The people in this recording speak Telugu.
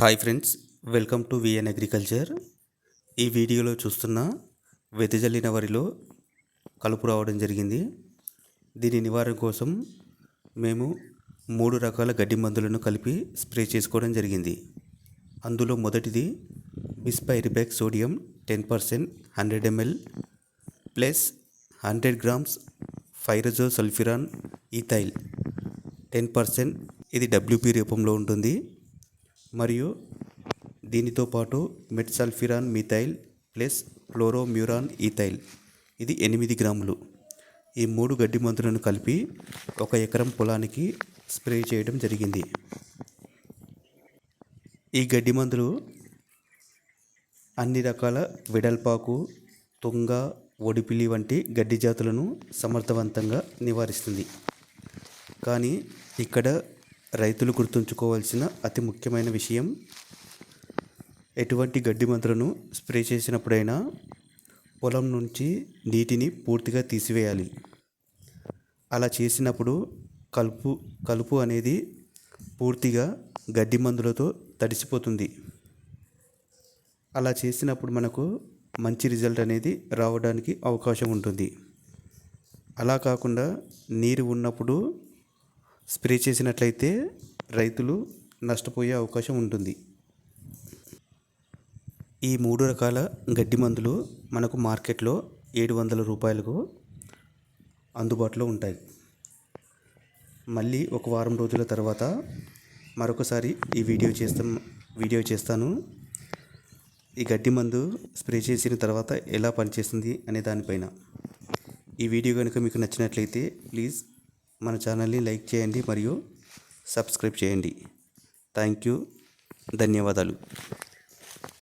Hi friends welcome to VN agriculture. ఈ వీడియోలో చూస్తున్న వెదజల్లిన వరిలో కలుపు రావడం జరిగింది. దీని నివారణ కోసం మేము మూడు రకాల గడ్డి మందులను కలిపి స్ప్రే చేసుకోవడం జరిగింది. అందులో మొదటిది bispyribac sodium ten percent hundred ML plus hundred grams pyrazosulfuron ethyl ten percent. ఇది డబ్ల్యూపీ రూపంలో ఉంటుంది. మరియు దీనితో పాటు metsulfuron methyl plus chlorimuron ethyl. ఇది ఎనిమిది గ్రాములు. ఈ మూడు గడ్డి మందులను కలిపి ఒక ఎకరం పొలానికి స్ప్రే చేయడం జరిగింది. ఈ గడ్డి మందులు అన్ని రకాల వెడల్పాకు తుంగ ఒడిపిలి వంటి గడ్డి జాతులను సమర్థవంతంగా నివారిస్తుంది. కానీ ఇక్కడ రైతులు గుర్తుంచుకోవాల్సిన అతి ముఖ్యమైన విషయం ఎటువంటి గడ్డి మందులను స్ప్రే చేసినప్పుడైనా పొలం నుంచి నీటిని పూర్తిగా తీసివేయాలి. అలా చేసినప్పుడు కలుపు కలుపు అనేది పూర్తిగా గడ్డి మందులతో తడిసిపోతుంది. అలా చేసినప్పుడు మనకు మంచి రిజల్ట్ అనేది రావడానికి అవకాశం ఉంటుంది. అలా కాకుండా నీరు ఉన్నప్పుడు స్ప్రే చేసినట్లయితే రైతులు నష్టపోయే అవకాశం ఉంటుంది. ఈ మూడు రకాల గడ్డి మందులు మనకు మార్కెట్లో ఏడు వందల రూపాయలకు అందుబాటులో ఉంటాయి. మళ్ళీ ఒక వారం రోజుల తర్వాత మరొకసారి ఈ వీడియో చేస్తాం వీడియో చేస్తాను. ఈ గడ్డి మందు స్ప్రే చేసిన తర్వాత ఎలా పనిచేస్తుంది అనే దానిపైన. ఈ వీడియో కనుక మీకు నచ్చినట్లయితే ప్లీజ్ మన ఛానల్ని లైక్ చేయండి మరియు సబ్స్క్రైబ్ చేయండి. Thank you. ధన్యవాదాలు.